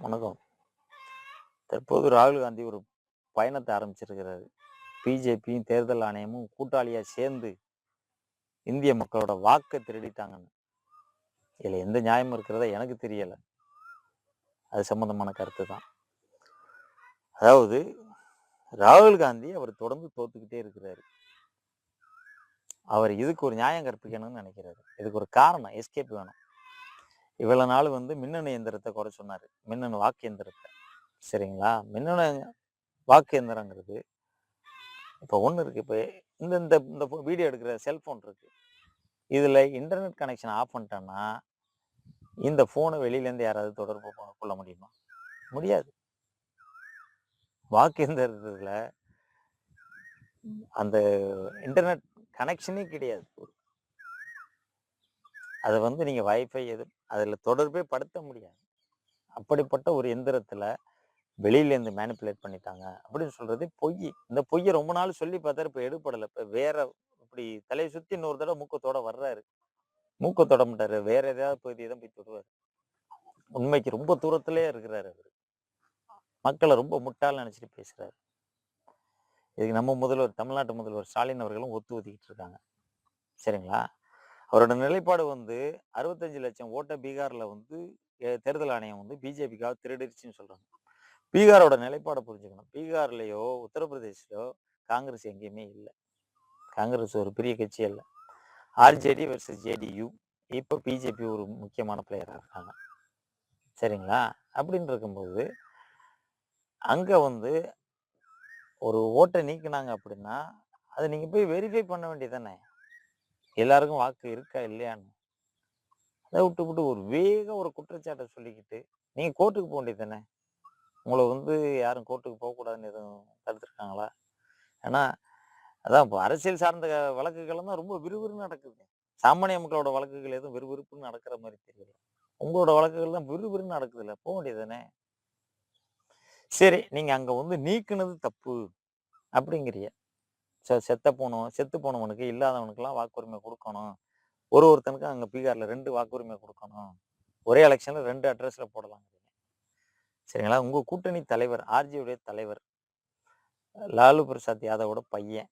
வணக்கம். தற்போது ராகுல் காந்தி ஒரு பயணத்தை ஆரம்பிச்சிருக்கிறாரு. பிஜேபியும் தேர்தல் ஆணையமும் கூட்டாளியாக சேர்ந்து இந்திய மக்களோட வாக்கை திருடிட்டாங்கன்னு. இதில் எந்த நியாயமும் இருக்கிறதா எனக்கு தெரியலை. அது சம்மந்தமான கருத்து தான். அதாவது ராகுல் காந்தி அவர் தொடர்ந்து தோத்துக்கிட்டே இருக்கிறாரு. அவர் இதுக்கு ஒரு நியாயம் கற்பிக்கணும்னு நினைக்கிறாரு. இதுக்கு ஒரு காரணம் எஸ்கேப் வேணும். இவ்வளோ நாள் வந்து மின்னணு எந்திரத்தை குறை சொன்னார். மின்னணு வாக்கு எந்திரத்தை சரிங்களா? மின்னணு வாக்கு எந்திரங்கிறது இப்போ ஒன்று இருக்குது இப்போ இந்த இந்த இந்த வீடியோ எடுக்கிற செல்ஃபோன் இருக்குது இதில் இன்டர்நெட் கனெக்ஷன் ஆஃப் பண்ணிட்டோன்னா இந்த ஃபோனை வெளியிலேருந்து யாராவது தொடர்பு கொ- கொள்ள முடியுமா? முடியாது. வாக்கு எந்திரத்தில் அந்த இன்டர்நெட் கனெக்ஷனே கிடையாது. அதை வந்து நீங்கள் வைஃபை எது அதில் தொடர்பே படுத்த முடியாது. அப்படிப்பட்ட ஒரு எந்திரத்தில் வெளியிலேருந்து மேனிப்புலேட் பண்ணிட்டாங்க அப்படின்னு சொல்கிறது பொய். இந்த பொய்யை ரொம்ப நாள் சொல்லி பார்த்தாரு இப்போ எடுபடலை. இப்போ வேற இப்படி தலையை சுற்றி இன்னொரு தடவை மூக்கத்தோட வர்றாரு. மூக்க தொட மாட்டாரு. வேற ஏதாவது பகுதியை தான் போய் தொடுவார். உண்மைக்கு ரொம்ப தூரத்திலே இருக்கிறாரு அவர். மக்களை ரொம்ப முட்டாள் நினச்சிட்டு பேசுகிறாரு இதுக்கு நம்ம முதல்வர் தமிழ்நாட்டு முதல்வர் ஸ்டாலின் அவர்களும் ஒத்து ஒதுக்கிட்டு இருக்காங்க. சரிங்களா? அவரோட நிலைப்பாடு வந்து அறுபத்தஞ்சு லட்சம் ஓட்டை பீகாரில் வந்து தேர்தல் ஆணையம் வந்து பிஜேபிக்காக திருடிருச்சுன்னு சொல்கிறாங்க பீகாரோட நிலைப்பாடை புரிஞ்சுக்கணும். பீகார்லேயோ உத்தரப்பிரதேஷ்லயோ காங்கிரஸ் எங்கேயுமே இல்லை. காங்கிரஸ் ஒரு பெரிய கட்சி இல்லை ஆர்ஜேடி வெர்சஸ் ஜேடியு இப்போ பிஜேபி ஒரு முக்கியமான பிளேயராக இருக்காங்க. சரிங்களா? அப்படின்னு இருக்கும்போது அங்கே வந்து ஒரு ஓட்டை நீக்குனாங்க அப்படின்னா அதை நீங்கள் போய் வெரிஃபை பண்ண வேண்டியதானே எல்லாருக்கும் வாக்கு இருக்கா இல்லையான்னு. அதை விட்டு விட்டு ஒரு வேக ஒரு குற்றச்சாட்டை சொல்லிக்கிட்டு நீங்க கோர்ட்டுக்கு போக வேண்டியது தானே? உங்களை வந்து யாரும் கோர்ட்டுக்கு போகக்கூடாதுன்னு எதுவும் தடுத்துருக்காங்களா? ஏன்னா அதான் இப்போ அரசியல் சார்ந்த வழக்குகள் தான் ரொம்ப விறுவிறுன்னு நடக்குது. சாமானிய மக்களோட வழக்குகள் எதுவும் விறுவிறுப்புன்னு நடக்கிற மாதிரி தெரியல. உங்களோட வழக்குகள் தான் விறுவிறுன்னு நடக்குதுல்ல போக வேண்டியது தானே? சரி நீங்க அங்க வந்து நீக்குனது தப்பு அப்படிங்கிறிய. செத்த போனோம் செத்து போனவனுக்கு இல்லாதவனுக்கெல்லாம் வாக்குரிமை கொடுக்கணும். ஒரு ஒருத்தனுக்கு அங்கே பீகாரில் ரெண்டு வாக்குரிமை கொடுக்கணும். ஒரே எலெக்ஷனில் ரெண்டு அட்ரஸில் போடலாம். சரிங்களா? உங்கள் கூட்டணி தலைவர் ஆர்ஜியுடைய தலைவர் லாலு பிரசாத் யாதவோட பையன்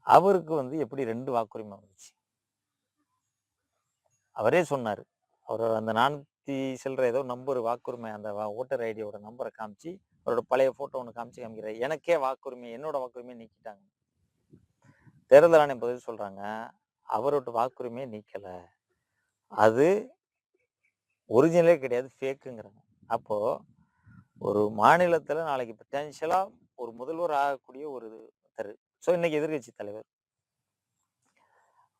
அவருக்கு வந்து எப்படி ரெண்டு வாக்குரிமை வந்துச்சு? அவரே சொன்னார். அவர் அந்த நானூற்றி சில்லற ஏதோ நம்பர் வாக்குரிமை அந்த வா- ஓட்டர் ஐடியோட நம்பரை காமிச்சு அவரோட பழைய போட்டோ ஒன்று காமிச்சு காமிக்கிறார். எனக்கே வாக்குரிமை என்னோட வாக்குரிமையை நீக்கிட்டாங்க. தேர்தல் ஆணையம் பதில் சொல்றாங்க. அவரோட வாக்குரிமையை நீக்கலை. அது ஒரிஜினலே கிடையாது ஃபேக்குங்கிறாங்க அப்போ ஒரு மாநிலத்தில் நாளைக்கு பொட்டன்ஷியலா ஒரு முதல்வர் ஆகக்கூடிய ஒரு தரு ஸோ இன்னைக்கு எதிர்க்கட்சி தலைவர்.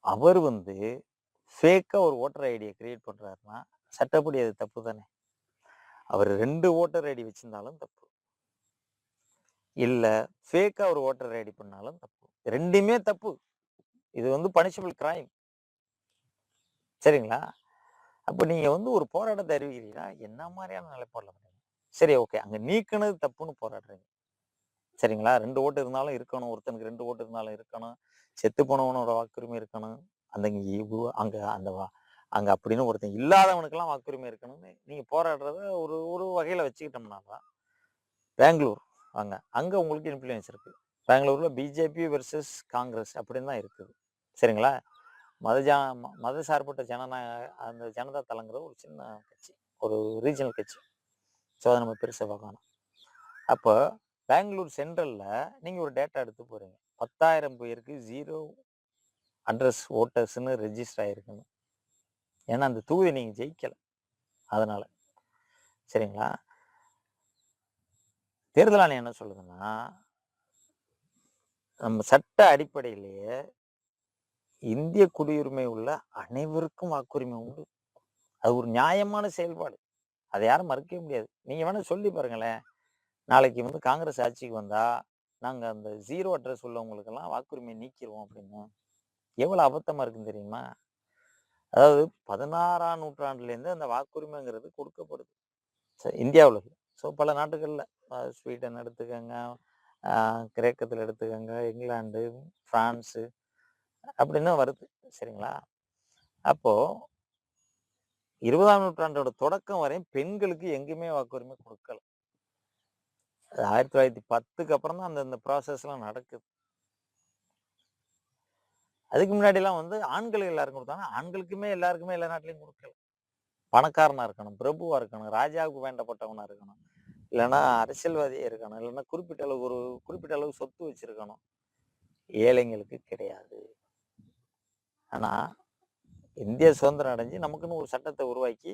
அவர் வந்து ஃபேக்காக ஒரு ஓட்டர் ஐடியை கிரியேட் பண்றாருன்னா சட்டப்படி அது தப்பு தானே அவர் ரெண்டு ஓட்டர் ஐடி வச்சிருந்தாலும் தப்பு. இல்லை ஃபேக்காக ஒரு ஓட்டர் ஐடி பண்ணாலும் தப்பு. ரெண்டுமே தப்பு. இது வந்து பனிஷபிள் கிரைம் சரிங்களா? அப்போ நீங்கள் வந்து ஒரு போராட்டத்தை அறிவிக்கிறீங்கன்னா என்ன மாதிரியான நிலைப்பாடில் பண்ணீங்க சரி ஓகே. அங்கே நீக்கினது தப்புன்னு போராடுறீங்க. சரிங்களா? ரெண்டு ஓட்டு இருந்தாலும் இருக்கணும். ஒருத்தனுக்கு ரெண்டு ஓட்டு இருந்தாலும் இருக்கணும். செத்து போனவனோட வாக்குரிமை இருக்கணும். அந்த அங்கே அந்த வா- அங்க அப்படின்னு ஒருத்தன் இல்லாதவனுக்கெல்லாம் வாக்குரிமை இருக்கணும்னு நீங்க போராடுறத ஒரு ஒரு வகையில வச்சுக்கிட்டோம்னா தான் பெங்களூர் வாங்க அங்க உங்களுக்கு இன்ஃப்ளூயன்ஸ் இருக்கு. பெங்களூர்ல பிஜேபி வெர்சஸ் காங்கிரஸ் அப்படின்னு தான் இருக்குது. சரிங்களா? மத ஜா ம- மத சார்பட்ட ஜனநாயக அந்த ஜனதா தளங்கிற ஒரு சின்ன கட்சி ஒரு ரீஜனல் கட்சி. ஸோ அதை நம்ம பெருசாக பார்க்கணும். அப்போ பெங்களூர் சென்ட்ரலில் நீங்கள் ஒரு டேட்டா எடுத்து போகிறீங்க பத்தாயிரம் பேருக்கு ஜீரோ அட்ரஸ் ஓட்டர்ஸ்னு ரெஜிஸ்டர் ஆகிருக்குன்னு ஏன்னா அந்த தூவை நீங்கள் ஜெயிக்கலை. அதனால். சரிங்களா? தேர்தல் ஆணையம் என்ன சொல்லுதுன்னா நம்ம சட்ட அடிப்படையிலேயே இந்திய குடியுரிமை உள்ள அனைவருக்கும் வாக்குரிமை உண்டு. அது ஒரு நியாயமான செயல்பாடு. அதை யாரும் மறுக்கவே முடியாது. நீங்கள் வேணால் சொல்லி பாருங்களேன். நாளைக்கு வந்து காங்கிரஸ் ஆட்சிக்கு வந்தால் நாங்கள் அந்த ஜீரோ அட்ரஸ் உள்ளவங்களுக்கெல்லாம் வாக்குரிமை நீக்கிடுவோம் அப்படின்னு. எவ்வளோ அபத்தமாக இருக்குன்னு தெரியுமா? அதாவது பதினாறாம் நூற்றாண்டுலேருந்து அந்த வாக்குரிமைங்கிறது கொடுக்கப்படுது. இந்தியாவில். ஸோ பல நாட்டுகளில். ஸ்வீடன் எடுத்துக்கோங்க கிரேக்கத்தில் எடுத்துக்கோங்க இங்கிலாந்து ஃப்ரான்ஸு அப்படின்னு வருது. சரிங்களா? அப்போது இருபதாம் நூற்றாண்டோட தொடக்கம் வரையும் பெண்களுக்கு எங்கேயுமே வாக்குரிமை கொடுக்கல. ஆயிரத்தி தொள்ளாயிரத்தி பத்துக்கு அப்புறம் தான் அந்த ப்ராசஸ்லாம் நடக்குது. அதுக்கு முன்னாடிலாம் வந்து ஆண்கள் எல்லாருக்கும் கொடுத்தாங்க. ஆண்களுக்குமே எல்லாருக்குமே எல்லா நாட்டிலையும் கொடுக்கல. பணக்காரனா இருக்கணும் பிரபுவா இருக்கணும் ராஜாவுக்கு வேண்டப்பட்டவனா இருக்கணும் இல்லைன்னா அரசியல்வாதியே இருக்கணும் இல்லைன்னா குறிப்பிட்ட அளவு ஒரு குறிப்பிட்ட அளவு சொத்து வச்சிருக்கணும். ஏழைங்களுக்கு கிடையாது. ஆனா இந்திய சுதந்திரம் அடைஞ்சு நமக்குன்னு ஒரு சட்டத்தை உருவாக்கி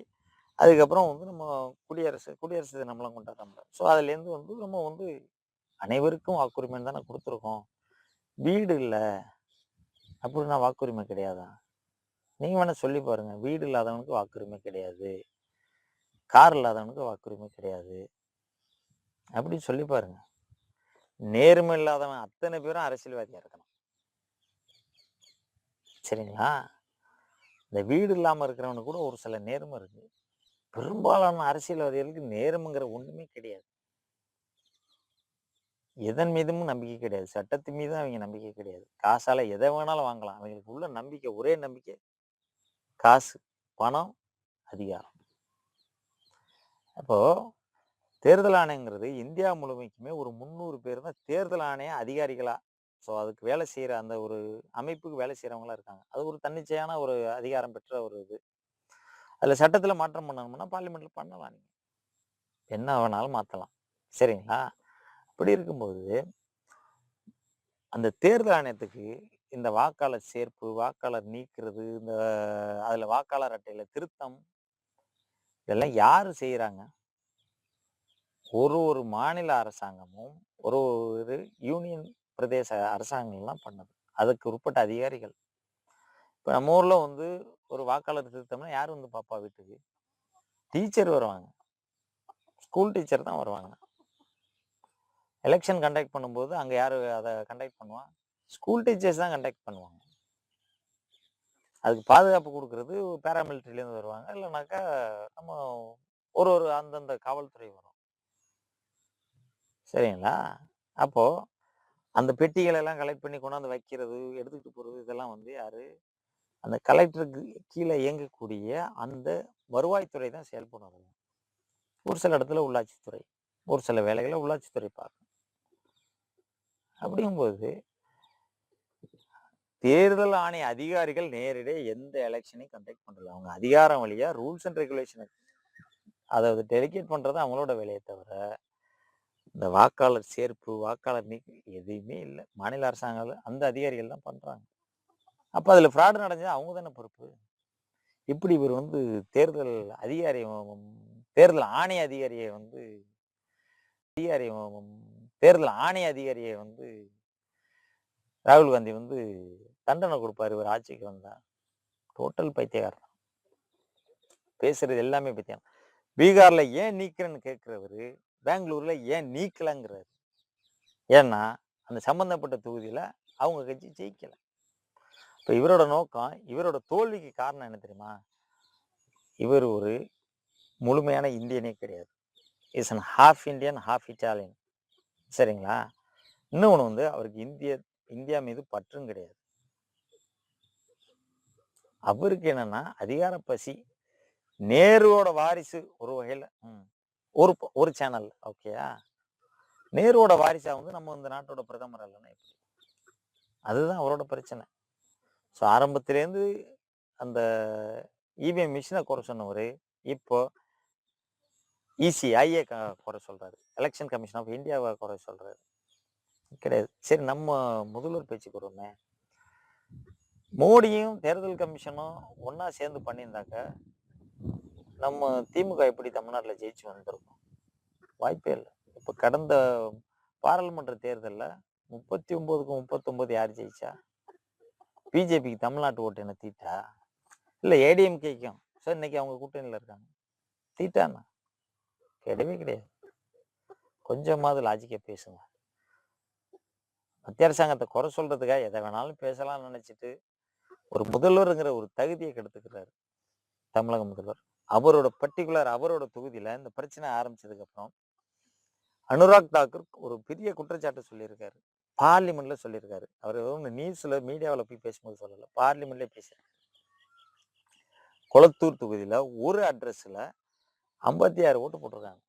அதுக்கப்புறம் வந்து நம்ம குடியரசு குடியரசு தினம்லாம் கொண்டாடுறோம் ஸோ அதுலேருந்து வந்து நம்ம வந்து அனைவருக்கும் வாக்குரிமைன்னு தானே கொடுத்துருக்கோம். வீடு இல்லை. அப்படின்னா வாக்குரிமை கிடையாதா? நீங்க வேணா சொல்லி பாருங்க. வீடு இல்லாதவனுக்கு வாக்குரிமை கிடையாது. கார் இல்லாதவனுக்கு வாக்குரிமை கிடையாது. அப்படின்னு சொல்லி பாருங்க. நேர்மை இல்லாதவன் அத்தனை பேரும் அரசியல்வாதியா இருக்கணும். சரிங்களா? இந்த வீடு இல்லாம இருக்கிறவனுக்கு கூட ஒரு சில நேர்மை இருக்கு. பெரும்பாலான அரசியல்வாதிகளுக்கு நேர்மைங்கிற ஒண்ணுமே கிடையாது. எதன் மீதும் நம்பிக்கை கிடையாது. சட்டத்தின் மீதும் அவங்க நம்பிக்கை கிடையாது. காசால எதை வேணாலும் வாங்கலாம். அவங்களுக்கு உள்ள நம்பிக்கை ஒரே நம்பிக்கை காசு பணம் அதிகாரம். அப்போ தேர்தல் ஆணையங்கிறது இந்தியா முழுமைக்குமே ஒரு முந்நூறு பேர் தான் தேர்தல் ஆணைய அதிகாரிகளா ஸோ அதுக்கு வேலை செய்கிற அந்த ஒரு அமைப்புக்கு வேலை செய்கிறவங்களாம் இருக்காங்க. அது ஒரு தன்னிச்சையான ஒரு அதிகாரம் பெற்ற ஒரு இது. அதில் சட்டத்தில் மாற்றம் பண்ணணும்னா பார்லிமெண்ட்டில் பண்ணலாம் நீங்கள் என்ன வேணாலும் மாற்றலாம் சரிங்களா? அப்படி இருக்கும்போது அந்த தேர்தல் ஆணையத்துக்கு இந்த வாக்காளர் சேர்ப்பு வாக்காளர் நீக்கிறது இந்த அதில் வாக்காளர் அட்டையில் திருத்தம் இதெல்லாம் யார் செய்கிறாங்க ஒரு ஒரு மாநில அரசாங்கமும் ஒரு ஒரு யூனியன் பிரதேச அரசாங்கம்லாம் பண்ணுது. அதுக்கு உட்பட்ட அதிகாரிகள். இப்போ நம்ம ஊரில் வந்து ஒரு வாக்காளர் திருத்தம்னா யார் வந்து பாப்பா வீட்டுக்கு? டீச்சர் வருவாங்க. ஸ்கூல் டீச்சர் தான் வருவாங்க. எலெக்ஷன் கண்டக்ட் பண்ணும்போது அங்கே யார் அதை கண்டக்ட் பண்ணுவா? ஸ்கூல் டீச்சர்ஸ் தான் கண்டக்ட் பண்ணுவாங்க. அதுக்கு பாதுகாப்பு கொடுக்கறது பேராமிலிட்ரிலேருந்து வருவாங்க. இல்லைனாக்கா நம்ம ஒரு ஒரு அந்தந்த காவல்துறை வரும். சரிங்களா? அப்போது அந்த பெட்டிகளை எல்லாம் கலெக்ட் பண்ணி கொண்டாந்து வைக்கிறது எடுத்துக்கிட்டு போகிறது இதெல்லாம் வந்து யார்? அந்த கலெக்டருக்கு கீழே இயங்கக்கூடிய அந்த வருவாய்த்துறை தான் செயல்படும். ஒரு சில இடத்துல உள்ளாட்சித்துறை ஒரு சில வேலைகளை உள்ளாட்சித்துறை பார்க்கும். அப்படிங்கும்போது தேர்தல் ஆணைய அதிகாரிகள் நேரடியாக எந்த எலெக்ஷனையும் கண்டக்ட் பண்றது அவங்க அதிகாரம் வழியா ரூல்ஸ் அண்ட் ரெகுலேஷனை அதாவது டெலிகேட் பண்றது அவங்களோட வேலையை தவிர இந்த வாக்காளர் சேர்ப்பு வாக்காளர் நீக்கு எதுவுமே இல்லை. மாநில அரசாங்கம் அந்த அதிகாரிகள் தான் பண்றாங்க. அப்போ அதில் ஃப்ராடு நடந்தா அவங்க தானே பொறுப்பு. இப்படி இவர் வந்து தேர்தல் அதிகாரி தேர்தல் ஆணைய அதிகாரியை வந்து அதிகாரி தேர்தல் ஆணைய அதிகாரியை வந்து ராகுல் காந்தி வந்து தண்டனை கொடுப்பாரு. இவர் ஆட்சிக்கு வந்தா. டோட்டல் பைத்தியக்காரன். பேசுறது எல்லாமே பைத்தியம். பீகார்ல ஏன் நீக்கிறேன்னு கேட்கிறவரு பெங்களூர்ல ஏன் நீக்கலங்கிறாரு. ஏன்னா அந்த சம்பந்தப்பட்ட தொகுதியில அவங்க கட்சி ஜெயிக்கல. இப்ப இவரோட நோக்கம் இவரோட தோல்விக்கு காரணம் என்ன தெரியுமா? இவர் ஒரு முழுமையான இந்தியனே கிடையாது. Is an half Indian half Italian சரிங்களா? இன்னொன்று வந்து அவருக்கு இந்திய இந்தியா மீது பற்றும் கிடையாது. அவருக்கு என்னன்னா அதிகார பசி நேருவோட வாரிசு ஒரு வகையில் ம், ஒரு ஒரு சேனல் ஓகேயா நேருவோட வாரிசா வந்து நம்ம இந்த நாட்டோட பிரதமர் இல்லைன்னா எப்படி? அதுதான் அவரோட பிரச்சனை. ஸோ ஆரம்பத்திலேருந்து அந்த இவிஎம் மிஷினை குறை சொன்னவர் இப்போ இசிஐஏ குறை சொல்றாரு. எலெக்ஷன் கமிஷன் ஆஃப் இந்தியாவை குறை சொல்கிறாரு கிடையாது. சரி நம்ம முதல்வர் பேச்சுக்கு வருவோமே மோடியும் தேர்தல் கமிஷனும் ஒன்றா சேர்ந்து பண்ணியிருந்தாக்க நம்ம திமுக எப்படி தமிழ்நாட்டில் ஜெயிச்சு வந்திருக்கோம்? வாய்ப்பே இல்லை. இப்போ கடந்த பாராளுமன்ற தேர்தலில் முப்பத்தி ஒம்போதுக்கு முப்பத்தொம்போது யார் ஜெயிச்சா? பிஜேபிக்கு தமிழ்நாட்டு ஓட்டு என்ன தீட்டா? இல்லை ஏடிஎம்கேக்கும் சார் இன்னைக்கு அவங்க கூட்டணியில் இருக்காங்க. தீட்டாண்ணா கிடையவே கிடையாது. கொஞ்சமாவது லாஜிக்கை பேசுங்க. மத்திய அரசாங்கத்தை குறை சொல்றதுக்காக எதை வேணாலும் பேசலாம்னு நினைச்சிட்டு ஒரு முதல்வருங்கிற ஒரு தகுதியை கெடுத்துக்கிறாரு தமிழக முதல்வர். அவரோட பர்டிகுலர் அவரோட தொகுதியில இந்த பிரச்சனை ஆரம்பிச்சதுக்கு அப்புறம் அனுராக் தாக்கூர் ஒரு பெரிய குற்றச்சாட்டு சொல்லியிருக்காரு. பார்லிமெண்ட்ல சொல்லியிருக்காரு. அவர் ஒன்று நியூஸ்ல மீடியாவில் போய் பேசும்போது சொல்லல. பார்லிமெண்ட்லேயே பேசுறாரு. கொளத்தூர் தொகுதியில ஒரு அட்ரஸ்ல ஐம்பத்தி ஆறு ஓட்டு போட்டிருக்காங்க.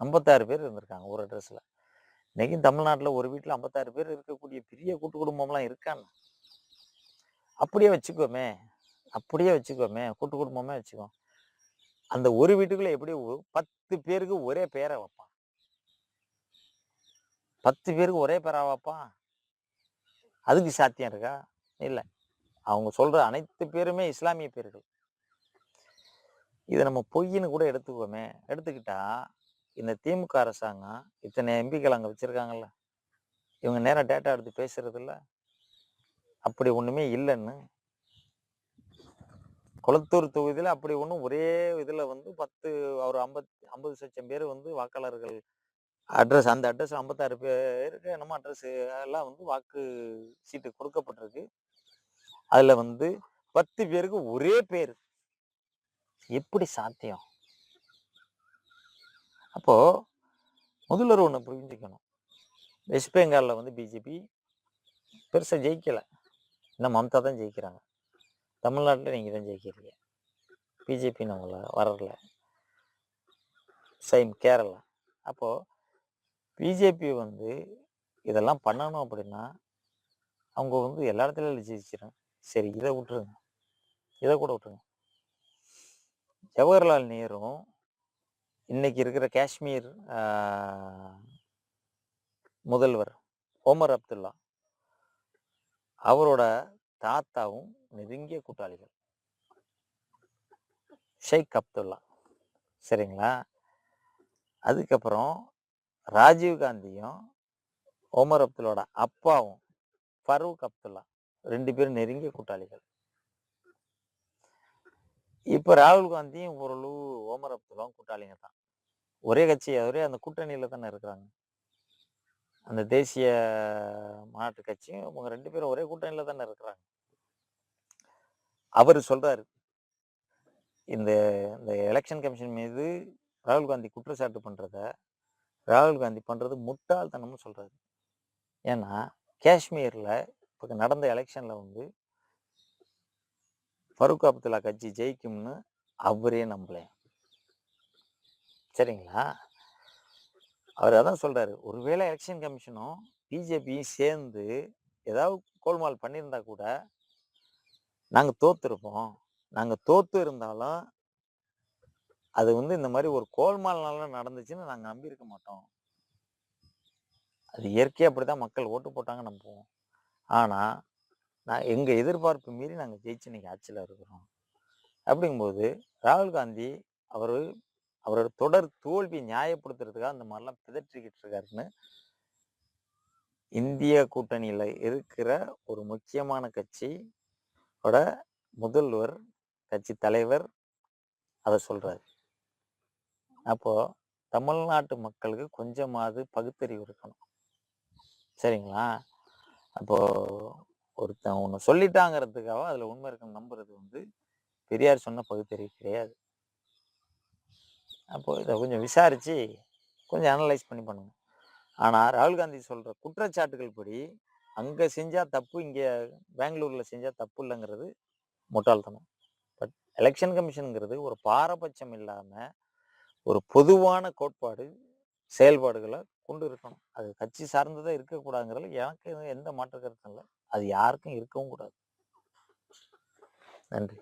ஐம்பத்தாறு பேர் இருந்திருக்காங்க ஒரு அட்ரஸ்ல இன்றைக்கும் தமிழ்நாட்டில் ஒரு வீட்டில் ஐம்பத்தாறு பேர் இருக்கக்கூடிய பெரிய கூட்டு குடும்பம்லாம் இருக்கான்னு அப்படியே வச்சுக்கோமே அப்படியே வச்சுக்கோமே கூட்டு குடும்பமே வச்சுக்கோ. அந்த ஒரு வீட்டுக்குள்ளே எப்படி ஒரு பத்து பேருக்கு ஒரே பேரை வைப்பான் பத்து பேருக்கு ஒரே பேரா வைப்பான் அதுக்கு சாத்தியம் இருக்கா? இல்லை. அவங்க சொல்கிற அனைத்து பேருமே இஸ்லாமிய பேர்கள். இதை நம்ம பொய்ன்னு கூட எடுத்துக்குவோமே எடுத்துக்கிட்டா இந்த திமுக அரசாங்கம் இத்தனை எம்பிக்கள் அங்கே வச்சுருக்காங்கல்ல? இவங்க நேரம் டேட்டா எடுத்து பேசுறதில்ல. அப்படி ஒன்றுமே இல்லைன்னு. குளத்தூர் தொகுதியில் அப்படி ஒன்றும் ஒரே இதில் வந்து பத்து ஒரு ஐம்பத் ஐம்பது லட்சம் பேர் வந்து வாக்காளர்கள் அட்ரஸ் அந்த அட்ரஸ் ஐம்பத்தாறு பேருக்கு என்னமோ அட்ரஸ் எல்லாம் வந்து வாக்கு சீட்டு கொடுக்கப்பட்டிருக்கு. அதில் வந்து பத்து பேருக்கு ஒரே பேர். எப்படி சாத்தியம்? அப்போது முதல்வர் ஒன்று புரிஞ்சுக்கணும். வெஸ்ட் பெங்காலில் வந்து பிஜேபி பெருசாக ஜெயிக்கலை. இன்னும் மம்தா தான் ஜெயிக்கிறாங்க. தமிழ்நாட்டில் நீங்கள் தான் ஜெயிக்கிறீங்க. பிஜேபி நம்மள வரல. சைம் கேரளா அப்போது பிஜேபி வந்து இதெல்லாம் பண்ணணும் அப்படின்னா அவங்க வந்து எல்லா இடத்துலையும் ஜெயிச்சிடும் சரி இதை விட்டுருங்க. இதை கூட விட்டுருங்க. ஜவஹர்லால் நேரு இன்னைக்கு இருக்கிற காஷ்மீர் முதல்வர் ஓமர் அப்துல்லா அவரோட தாத்தாவும் நெருங்கிய கூட்டாளிகள். ஷேக் அப்துல்லா. சரிங்களா? அதுக்கப்புறம் ராஜீவ் காந்தியும் ஓமர் அப்துல்லோட அப்பாவும் ஃபரூக் அப்துல்லா ரெண்டு பேரும் நெருங்கிய கூட்டாளிகள். இப்போ ராகுல் காந்தியும் ஓரளவு ஓமர் அப்துல்லாவும் கூட்டாளிங்க தான். ஒரே கட்சி ஒரே அந்த கூட்டணியில தானே இருக்கிறாங்க. அந்த தேசிய மாநாட்டு கட்சியும் இவங்க ரெண்டு பேரும் ஒரே கூட்டணியில தானே இருக்கிறாங்க. அவர் சொல்றாரு இந்த இந்த எலெக்ஷன் கமிஷன் மீது ராகுல் காந்தி குற்றச்சாட்டு பண்ணுறத ராகுல் காந்தி பண்ணுறது முட்டாள்தனம்னு சொல்றாரு. ஏன்னா காஷ்மீரில் இப்போ நடந்த எலெக்ஷனில் வந்து ஃபருக் அப்துல்லா கட்சி ஜெயிக்கும்னு அவரே நம்பல. சரிங்களா? அவர் அதான் சொல்கிறாரு ஒருவேளை எலெக்ஷன் கமிஷனும் பிஜேபியும் சேர்ந்து ஏதாவது கோல்மால் பண்ணியிருந்தா கூட நாங்கள் தோத்துருப்போம். நாங்கள் தோத்து இருந்தாலும் அது வந்து இந்த மாதிரி ஒரு கோல்மால்னால நடந்துச்சுன்னு நாங்கள் நம்பியிருக்க மாட்டோம். அது இயற்கையாக அப்படி தான் மக்கள் ஓட்டு போட்டாங்க நம்புவோம். ஆனால் நான் எங்கள் எதிர்பார்ப்பு மீறி நாங்கள் ஜெயிச்சு இன்னைக்கு ஆட்சியில் இருக்கிறோம். அப்படிங்கும்போது ராகுல் காந்தி அவர் அவரோட தொடர் தோல்வி நியாயப்படுத்துறதுக்காக அந்த மாதிரிலாம் பிதற்றிக்கிட்டு இருக்காருன்னு இந்திய கூட்டணியில் இருக்கிற ஒரு முக்கியமான கட்சியோட முதல்வர் கட்சி தலைவர் அதை சொல்கிறாரு அப்போ தமிழ்நாட்டு மக்களுக்கு கொஞ்சமாவது பகுத்தறிவு இருக்கணும். சரிங்களா? அப்போ ஒருத்தன் ஒன்று சொல்லிட்டாங்கிறதுக்காக அதில் உண்மை இருக்குன்னு நம்புறது வந்து பெரியார் சொன்ன பகுத்தறிவு கிடையாது. அப்போது இதை கொஞ்சம் விசாரித்து கொஞ்சம் அனலைஸ் பண்ணி பண்ணுங்க. ஆனால் ராகுல் காந்தி சொல்கிற குற்றச்சாட்டுகள் படி அங்கே செஞ்சால் தப்பு இங்கே பெங்களூரில் செஞ்சால் தப்பு இல்லைங்கிறது முட்டாள்தனம். பட் எலெக்ஷன் கமிஷனுங்கிறது ஒரு பாரபட்சம் இல்லாமல் ஒரு பொதுவான கோட்பாடு செயல்பாடுகளை கொண்டு இருக்கணும். அது கட்சி சார்ந்ததாக இருக்கக்கூடாதுங்கிறது எனக்கு எந்த மாற்று கருத்தும் இல்லை. அது யாருக்கும் இருக்கவும் கூடாது. நன்றி.